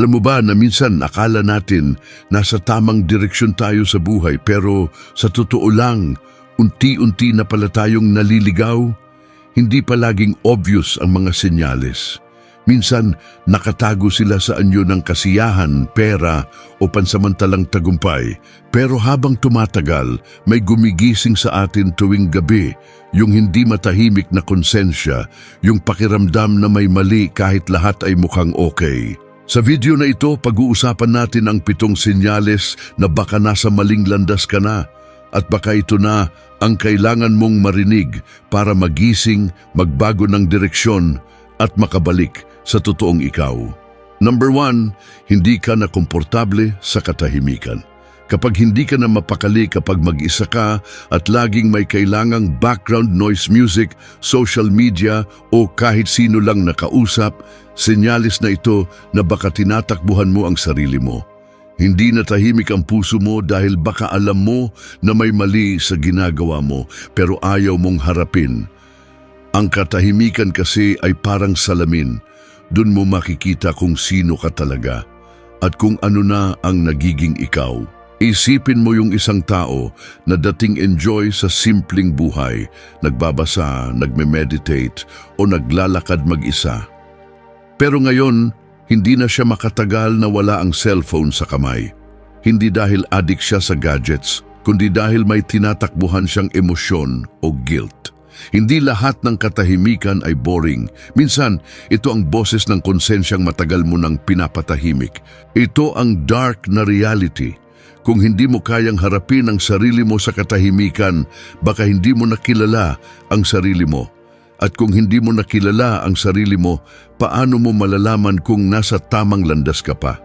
Alam mo ba na minsan akala natin nasa tamang direksyon tayo sa buhay pero sa totoo lang, unti-unti na pala tayong naliligaw? Hindi palaging obvious ang mga senyales. Minsan nakatago sila sa anyo ng kasiyahan, pera o pansamantalang tagumpay. Pero habang tumatagal, may gumigising sa atin tuwing gabi, yung hindi matahimik na konsensya, yung pakiramdam na may mali kahit lahat ay mukhang okay. Sa video na ito, pag-uusapan natin ang pitong senyales na baka nasa maling landas ka na at baka ito na ang kailangan mong marinig para magising, magbago ng direksyon at makabalik sa totoong ikaw. Number one, hindi ka na komportable sa katahimikan. Kapag hindi ka na mapakali kapag mag-isa ka at laging may kailangang background noise music, social media o kahit sino lang nakausap, senyalis na ito na baka tinatakbuhan mo ang sarili mo. Hindi na tahimik ang puso mo dahil baka alam mo na may mali sa ginagawa mo pero ayaw mong harapin. Ang katahimikan kasi ay parang salamin. Doon mo makikita kung sino ka talaga at kung ano na ang nagiging ikaw. Isipin mo yung isang tao na dating enjoy sa simpleng buhay, nagbabasa, nagme-meditate o naglalakad mag-isa. Pero ngayon, hindi na siya makatagal na wala ang cellphone sa kamay. Hindi dahil adik siya sa gadgets, kundi dahil may tinatakbuhan siyang emosyon o guilt. Hindi lahat ng katahimikan ay boring. Minsan, ito ang boses ng konsensyang matagal mo nang pinapatahimik. Ito ang dark na reality. Kung hindi mo kayang harapin ang sarili mo sa katahimikan, baka hindi mo nakilala ang sarili mo. At kung hindi mo nakilala ang sarili mo, paano mo malalaman kung nasa tamang landas ka pa?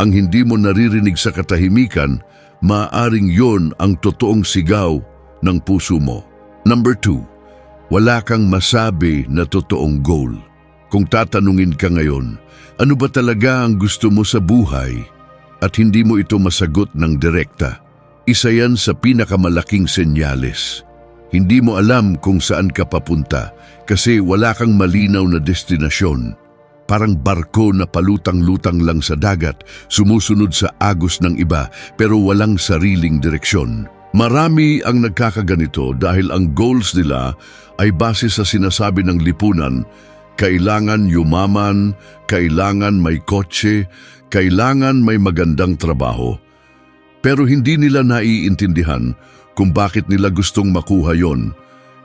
Ang hindi mo naririnig sa katahimikan, maaring yon ang totoong sigaw ng puso mo. Number two, wala kang masabi na totoong goal. Kung tatanungin ka ngayon, ano ba talaga ang gusto mo sa buhay? At hindi mo ito masagot ng direkta. Isa yan sa pinakamalaking senyales. Hindi mo alam kung saan ka papunta kasi wala kang malinaw na destinasyon. Parang barko na palutang-lutang lang sa dagat, sumusunod sa agos ng iba pero walang sariling direksyon. Marami ang nagkakaganito dahil ang goals nila ay base sa sinasabi ng lipunan, kailangan yumaman, kailangan may kotse, kailangan may magandang trabaho. Pero hindi nila naiintindihan kung bakit nila gustong makuha yon.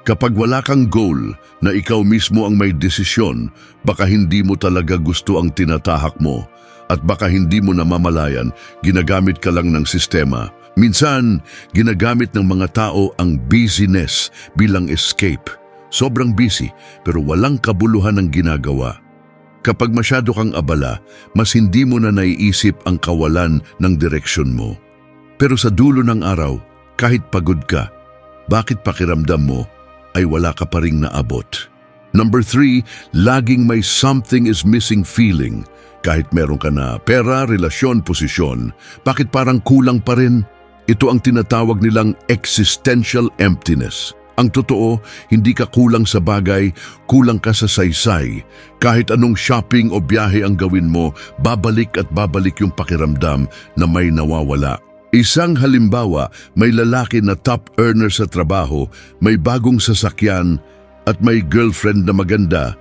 Kapag wala kang goal na ikaw mismo ang may desisyon, baka hindi mo talaga gusto ang tinatahak mo at baka hindi mo namamalayan, ginagamit ka lang ng sistema. Minsan, ginagamit ng mga tao ang busyness bilang escape. Sobrang busy pero walang kabuluhan ng ginagawa. Kapag masyado kang abala, mas hindi mo na naiisip ang kawalan ng direksyon mo. Pero sa dulo ng araw, kahit pagod ka, bakit pakiramdam mo ay wala ka pa ring naabot? Number three, laging may something is missing feeling. Kahit meron ka na pera, relasyon, posisyon, bakit parang kulang pa rin? Ito ang tinatawag nilang existential emptiness. Ang totoo, hindi ka kulang sa bagay, kulang ka sa saysay. Kahit anong shopping o biyahe ang gawin mo, babalik at babalik yung pakiramdam na may nawawala. Isang halimbawa, may lalaki na top earner sa trabaho, may bagong sasakyan at may girlfriend na maganda,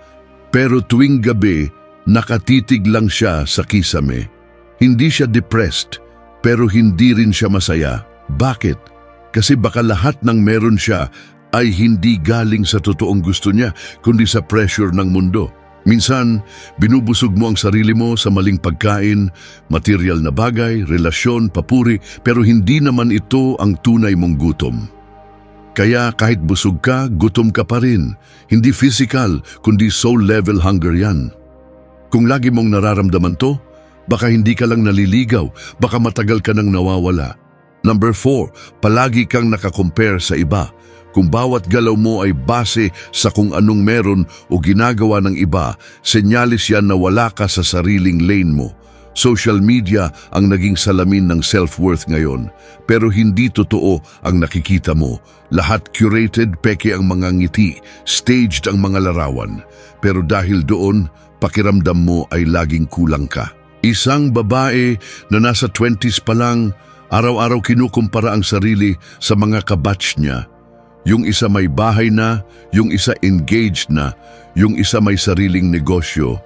pero tuwing gabi, nakatitig lang siya sa kisame. Hindi siya depressed, pero hindi rin siya masaya. Bakit? Kasi baka lahat ng meron siya ay hindi galing sa totoong gusto niya, kundi sa pressure ng mundo. Minsan, binubusog mo ang sarili mo sa maling pagkain, material na bagay, relasyon, papuri, pero hindi naman ito ang tunay mong gutom. Kaya kahit busog ka, gutom ka pa rin. Hindi physical, kundi soul level hunger yan. Kung lagi mong nararamdaman to, baka hindi ka lang naliligaw, baka matagal ka nang nawawala. Number four, palagi kang nakakompare sa iba. Kung bawat galaw mo ay base sa kung anong meron o ginagawa ng iba, senyalis yan na wala ka sa sariling lane mo. Social media ang naging salamin ng self-worth ngayon. Pero hindi totoo ang nakikita mo. Lahat curated, peke ang mga ngiti, staged ang mga larawan. Pero dahil doon, pakiramdam mo ay laging kulang ka. Isang babae na nasa 20s pa lang, araw-araw kinukumpara ang sarili sa mga kabatch niya. Yung isa may bahay na, yung isa engaged na, yung isa may sariling negosyo.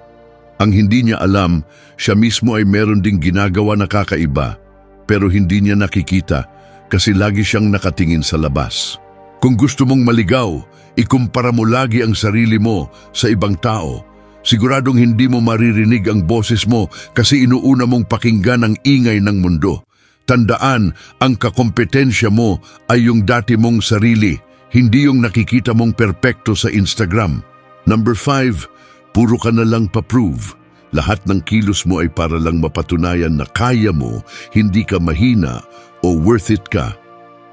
Ang hindi niya alam, siya mismo ay meron ding ginagawa na kakaiba, pero hindi niya nakikita kasi lagi siyang nakatingin sa labas. Kung gusto mong maligaw, ikumpara mo lagi ang sarili mo sa ibang tao. Siguradong hindi mo maririnig ang boses mo kasi inuuna mong pakinggan ang ingay ng mundo. Tandaan, ang kakompetensya mo ay yung dati mong sarili, hindi yung nakikita mong perpekto sa Instagram. Number five, puro ka na lang pa-prove. Lahat ng kilos mo ay para lang mapatunayan na kaya mo, hindi ka mahina o worth it ka.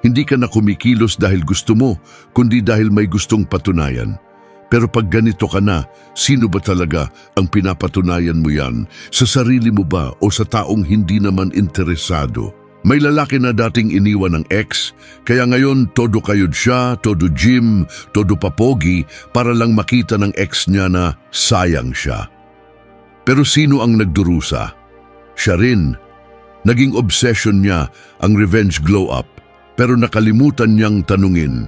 Hindi ka na kumikilos dahil gusto mo, kundi dahil may gustong patunayan. Pero pag ganito ka na, sino ba talaga ang pinapatunayan mo yan? Sa sarili mo ba o sa taong hindi naman interesado? May lalaki na dating iniwan ng ex, kaya ngayon todo kayod siya, todo gym, todo papogi para lang makita ng ex niya na sayang siya. Pero sino ang nagdurusa? Siya rin. Naging obsession niya ang revenge glow-up pero nakalimutan niyang tanungin,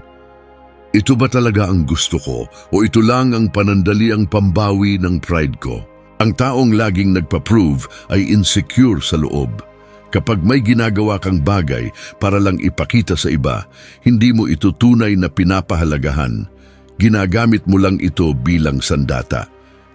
ito ba talaga ang gusto ko o ito lang ang panandaliang pambawi ng pride ko? Ang taong laging nagpa-prove ay insecure sa loob. Kapag may ginagawa kang bagay para lang ipakita sa iba, hindi mo ito tunay na pinapahalagahan. Ginagamit mo lang ito bilang sandata.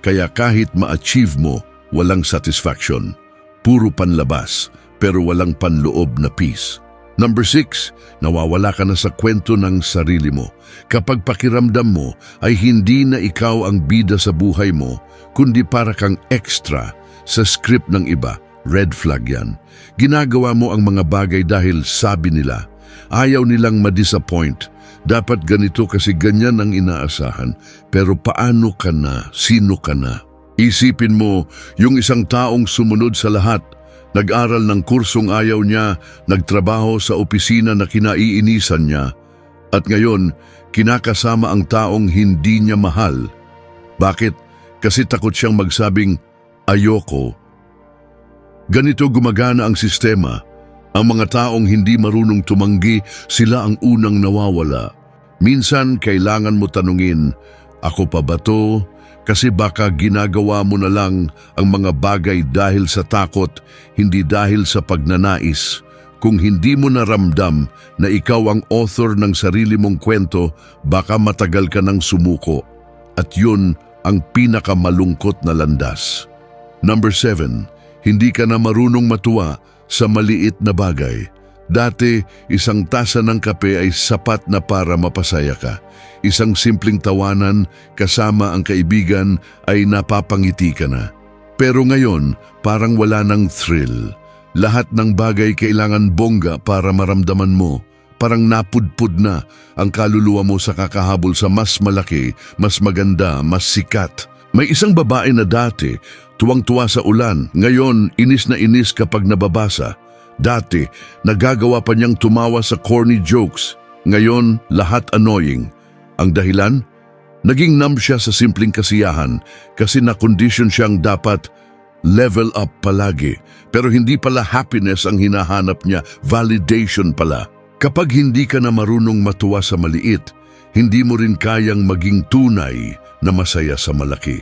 Kaya kahit ma-achieve mo, walang satisfaction. Puro panlabas, pero walang panloob na peace. Number six, nawawala ka na sa kwento ng sarili mo. Kapag pakiramdam mo ay hindi na ikaw ang bida sa buhay mo, kundi para kang extra sa script ng iba, red flag yan. Ginagawa mo ang mga bagay dahil sabi nila, ayaw nilang ma-disappoint. Dapat ganito kasi ganyan ang inaasahan. Pero paano ka na? Sino ka na? Isipin mo, yung isang taong sumunod sa lahat, Nag-aral ng kursong ayaw niya, nagtrabaho sa opisina na kinaiinisan niya, at ngayon, kinakasama ang taong hindi niya mahal. Bakit? Kasi takot siyang magsabing, ayoko. Ganito gumagana ang sistema. Ang mga taong hindi marunong tumanggi, sila ang unang nawawala. Minsan, kailangan mo tanungin, ako pa ba to? Kasi baka ginagawa mo na lang ang mga bagay dahil sa takot, hindi dahil sa pagnanais. Kung hindi mo naramdam na ikaw ang author ng sarili mong kwento, baka matagal ka ng sumuko. At yun ang pinakamalungkot na landas. Number seven, hindi ka na marunong matuwa sa maliit na bagay. Dati, isang tasa ng kape ay sapat na para mapasaya ka. Isang simpleng tawanan kasama ang kaibigan ay napapangiti ka na. Pero ngayon, parang wala ng thrill. Lahat ng bagay kailangan bongga para maramdaman mo. Parang napudpud na ang kaluluwa mo sa kakahabol sa mas malaki, mas maganda, mas sikat. May isang babae na dati, tuwang-tuwa sa ulan, ngayon inis na inis kapag nababasa. Dati, nagagawa pa niyang tumawa sa corny jokes. Ngayon, lahat annoying. Ang dahilan? Naging numb siya sa simpleng kasiyahan kasi na-condition siyang dapat level up palagi. Pero hindi pala happiness ang hinahanap niya, validation pala. Kapag hindi ka na marunong matuwa sa maliit, hindi mo rin kayang maging tunay na masaya sa malaki.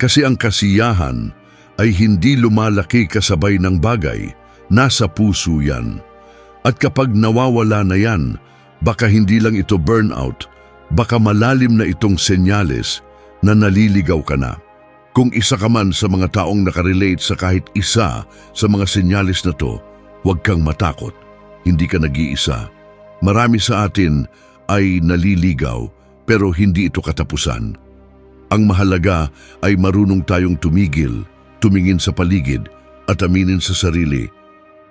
Kasi ang kasiyahan ay hindi lumalaki kasabay ng bagay, nasa puso yan. At kapag nawawala na yan, baka hindi lang ito burnout, baka malalim na itong senyales na naliligaw ka na. Kung isa ka man sa mga taong nakarelate sa kahit isa sa mga senyales na to, huwag kang matakot. Hindi ka nag-iisa. Marami sa atin ay naliligaw pero hindi ito katapusan. Ang mahalaga ay marunong tayong tumigil, tumingin sa paligid at aminin sa sarili.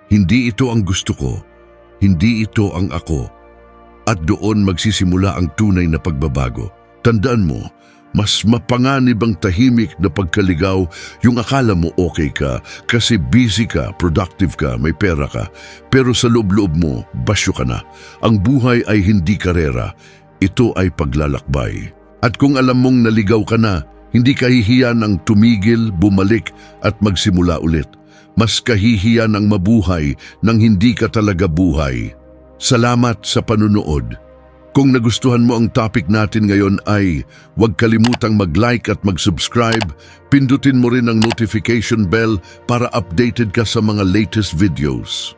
Hindi ito ang gusto ko. Hindi ito ang ako at doon magsisimula ang tunay na pagbabago. Tandaan mo, mas mapanganib ang tahimik na pagkaligaw yung akala mo okay ka kasi busy ka, productive ka, may pera ka. Pero sa loob-loob mo, basyo ka na. Ang buhay ay hindi karera. Ito ay paglalakbay. At kung alam mong naligaw ka na, hindi ka hihiya ng tumigil, bumalik at magsimula ulit. mas kahihiyan ang mabuhay nang hindi ka talaga buhay. Salamat sa panunood. Kung nagustuhan mo ang topic natin ngayon ay huwag kalimutang mag-like at mag-subscribe. Pindutin mo rin ang notification bell para updated ka sa mga latest videos.